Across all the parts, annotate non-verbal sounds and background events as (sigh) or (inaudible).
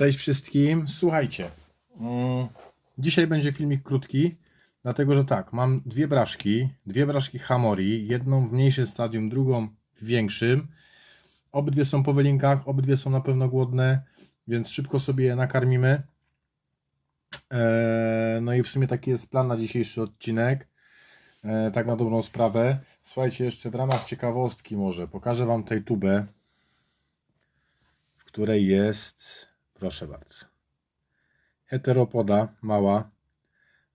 Cześć wszystkim. Słuchajcie, mm, dzisiaj będzie filmik krótki, dlatego że tak, mam dwie braszki, dwie braszki Hamori, jedną w mniejszym stadium, drugą w większym. Obydwie są po wylinkach, obydwie są na pewno głodne, więc szybko sobie je nakarmimy. Eee, no i w sumie taki jest plan na dzisiejszy odcinek. Eee, tak na dobrą sprawę. Słuchajcie, jeszcze w ramach ciekawostki może pokażę Wam tej tubę, w której jest, proszę bardzo, heteropoda mała.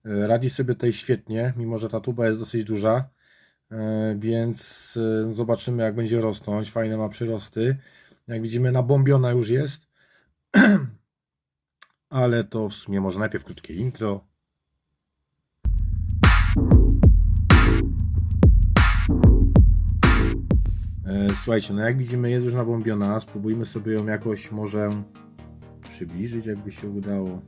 E, Radzi sobie tutaj świetnie, mimo że ta tuba jest dosyć duża, e, więc e, zobaczymy jak będzie rosnąć. Fajne ma przyrosty. Jak widzimy nabombiona już jest, (clears throat) ale to w sumie może najpierw krótkie intro. Słuchajcie, no jak widzimy jest już nabombiona, spróbujmy sobie ją jakoś może przybliżyć, jakby się udało.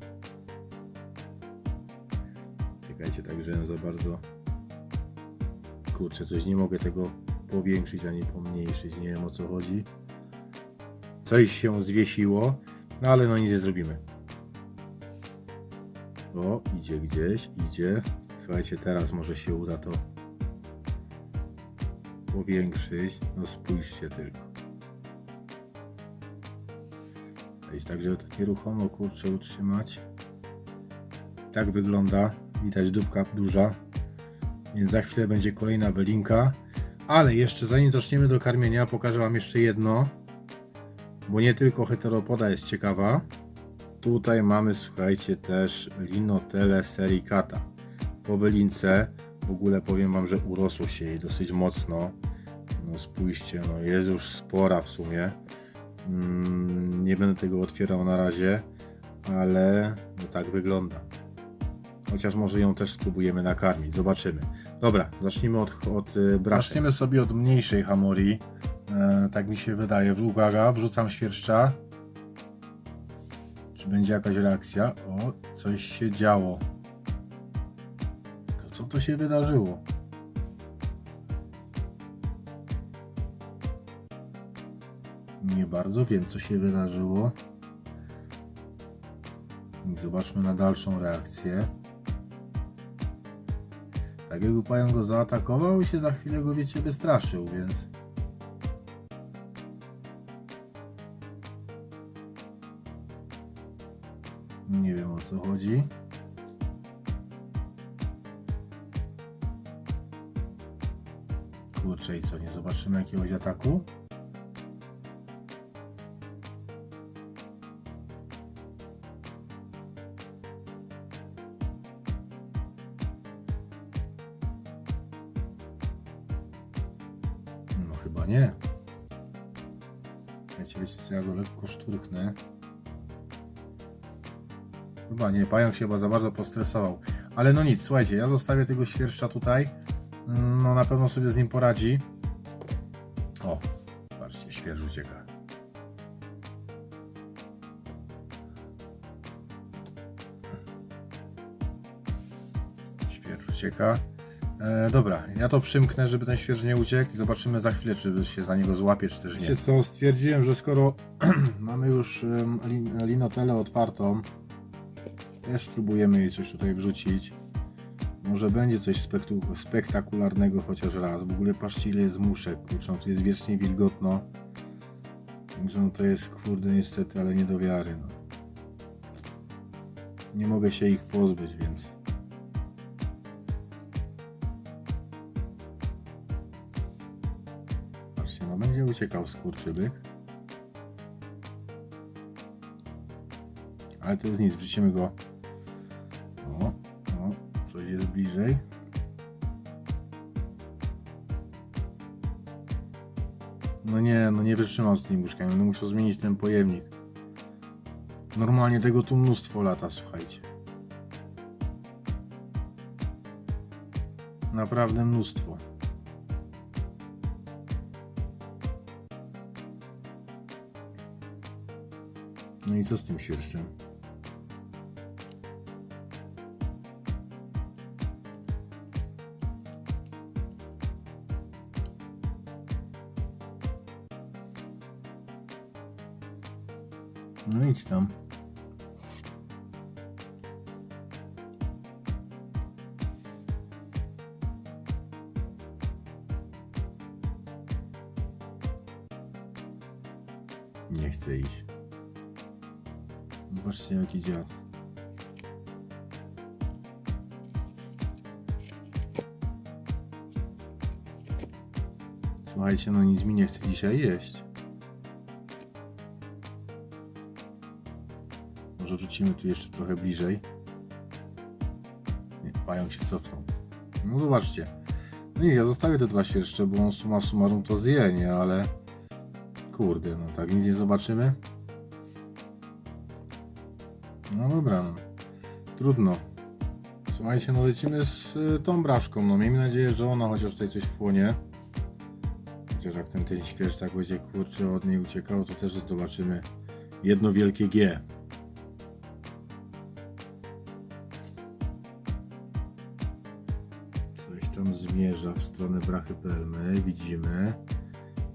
Czekajcie, tak, że ją za bardzo... Kurczę, coś nie mogę tego powiększyć ani pomniejszyć, nie wiem o co chodzi. Coś się zwiesiło, no ale no nic nie zrobimy. O, idzie gdzieś, idzie. Słuchajcie, teraz może się uda to powiększyć. No spójrzcie tylko. Jest tak, żeby to nieruchomo kurczę utrzymać. Tak wygląda. Widać dupka duża. Więc za chwilę będzie kolejna wylinka. Ale jeszcze zanim zaczniemy do karmienia, pokażę Wam jeszcze jedno. Bo nie tylko heteropoda jest ciekawa. Tutaj mamy, słuchajcie, też Linotele sericata. Po wylince w ogóle powiem Wam, że urosło się jej dosyć mocno. No spójrzcie, no jest już spora w sumie. Mm, nie będę tego otwierał na razie, ale tak wygląda. Chociaż może ją też spróbujemy nakarmić, zobaczymy. Dobra, zacznijmy od, od braszek. Zaczniemy sobie od mniejszej hamori. E, tak mi się wydaje. Uwaga, wrzucam świerszcza. Czy będzie jakaś reakcja? O, coś się działo. Co to się wydarzyło? Bardzo wiem, co się wydarzyło. Zobaczmy na dalszą reakcję. Tak jakby pająk go zaatakował i się za chwilę go, wiecie, wystraszył, więc... Nie wiem o co chodzi. Kurczę i co, nie zobaczymy jakiegoś ataku? Nie. Wiecie, wiecie co, ja go lekko szturchnę. Chyba nie, pająk się chyba za bardzo postresował. Ale no nic, słuchajcie, ja zostawię tego świerszcza tutaj. No na pewno sobie z nim poradzi. O, patrzcie, świeży ucieka. Śwież ucieka. E, dobra, ja to przymknę, żeby ten śwież nie uciekł i zobaczymy za chwilę, czy się za niego złapie, czy też nie. Co, stwierdziłem, że skoro (clears throat) mamy już um, lin linotelę otwartą, też spróbujemy jej coś tutaj wrzucić. Może będzie coś spektu- spektakularnego chociaż raz. W ogóle patrzcie ile jest muszek, kurczę, tu jest wiecznie wilgotno. Także no to jest kurde niestety, ale nie do wiary. No. Nie mogę się ich pozbyć, więc... Będzie uciekał skurczybyk. Ale to jest nic, wrzucimy go. O, o, coś jest bliżej. No nie, no nie wytrzymam z tymi łóżkami, będę musiał zmienić ten pojemnik. Normalnie tego tu mnóstwo lata, słuchajcie. Naprawdę mnóstwo. No i co z tym świerszczem? No idź tam. Nie chcę iść. Zobaczcie jaki dziad. Słuchajcie, no nic mi nie chce dzisiaj jeść. Może wrzucimy tu jeszcze trochę bliżej. Nie, pająk się cofnął. No zobaczcie. No nic, ja zostawię te dwa świerszcze, bo on suma summarum to zje, nie? Ale kurde, no tak nic nie zobaczymy. No dobra, no. Trudno. Słuchajcie, no lecimy z y, tą braszką. No miejmy nadzieję, że ona chociaż tutaj coś wchłonie. Chociaż jak ten, ten świerszcz tak będzie kurczę od niej uciekał, to też zobaczymy jedno wielkie G. Coś tam zmierza w stronę brachy pelmy. Widzimy.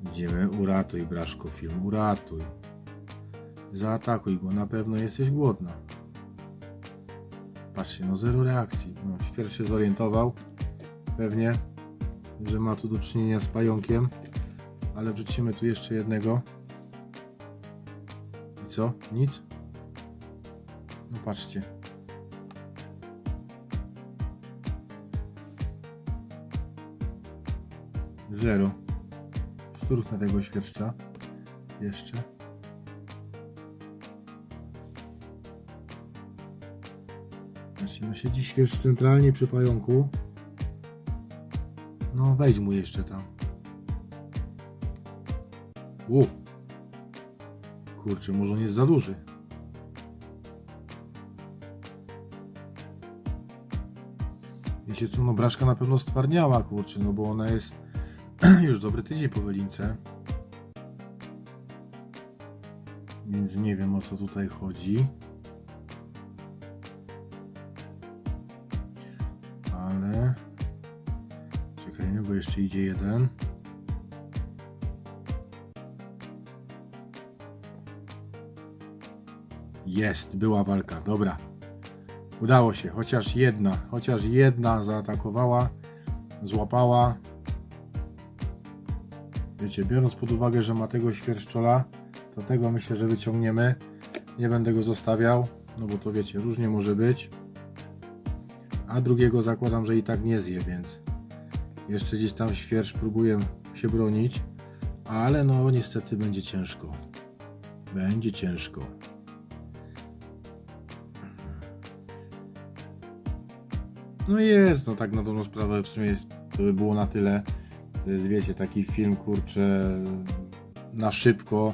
Widzimy. Uratuj, Braszko, film. Uratuj. Zaatakuj go. Na pewno jesteś głodna. Patrzcie, no zero reakcji. No, świerszcz się zorientował. Pewnie, że ma tu do czynienia z pająkiem. Ale wrzucimy tu jeszcze jednego. I co? Nic? No patrzcie. Zero. Szturchnę tego świerszcza. Jeszcze. Zobaczcie, no siedzi świerszcz centralnie przy pająku. No wejdź mu jeszcze tam. U. Kurczę, może on jest za duży. Wiecie co, no braszka na pewno stwarniała, kurczę, no bo ona jest (clears throat) już dobry tydzień po wylince. Więc nie wiem o co tutaj chodzi. Ale czekajmy, bo jeszcze idzie jeden. Jest, była walka, dobra. Udało się, chociaż jedna, chociaż jedna zaatakowała, złapała. Wiecie, biorąc pod uwagę, że ma tego świerszczola, to tego myślę, że wyciągniemy. Nie będę go zostawiał, no bo to wiecie, różnie może być. A drugiego zakładam, że i tak nie zje, więc jeszcze gdzieś tam świerszcz próbuję się bronić, ale no niestety będzie ciężko. Będzie ciężko. No jest, no tak na dobrą sprawę w sumie to by było na tyle. To jest, wiecie, taki film, kurczę, na szybko,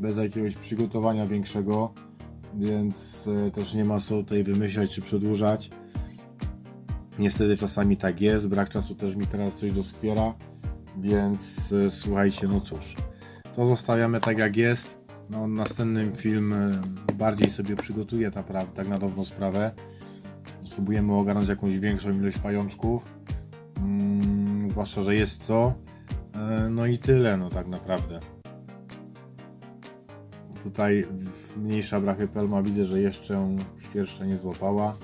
bez jakiegoś przygotowania większego, więc e, też nie ma co tutaj wymyślać czy przedłużać. Niestety czasami tak jest, brak czasu też mi teraz coś doskwiera, więc e, słuchajcie, no cóż, to zostawiamy tak jak jest. No, następnym film bardziej sobie przygotuję ta tak na dobrą sprawę. Spróbujemy ogarnąć jakąś większą ilość pajączków. Mm, zwłaszcza, że jest co. E, No i tyle, no tak naprawdę. Tutaj w- mniejsza brachypelma widzę, że jeszcze świerszcze nie złapała,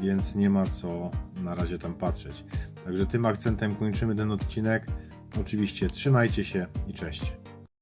więc nie ma co na razie tam patrzeć. Także tym akcentem kończymy ten odcinek. Oczywiście trzymajcie się i cześć.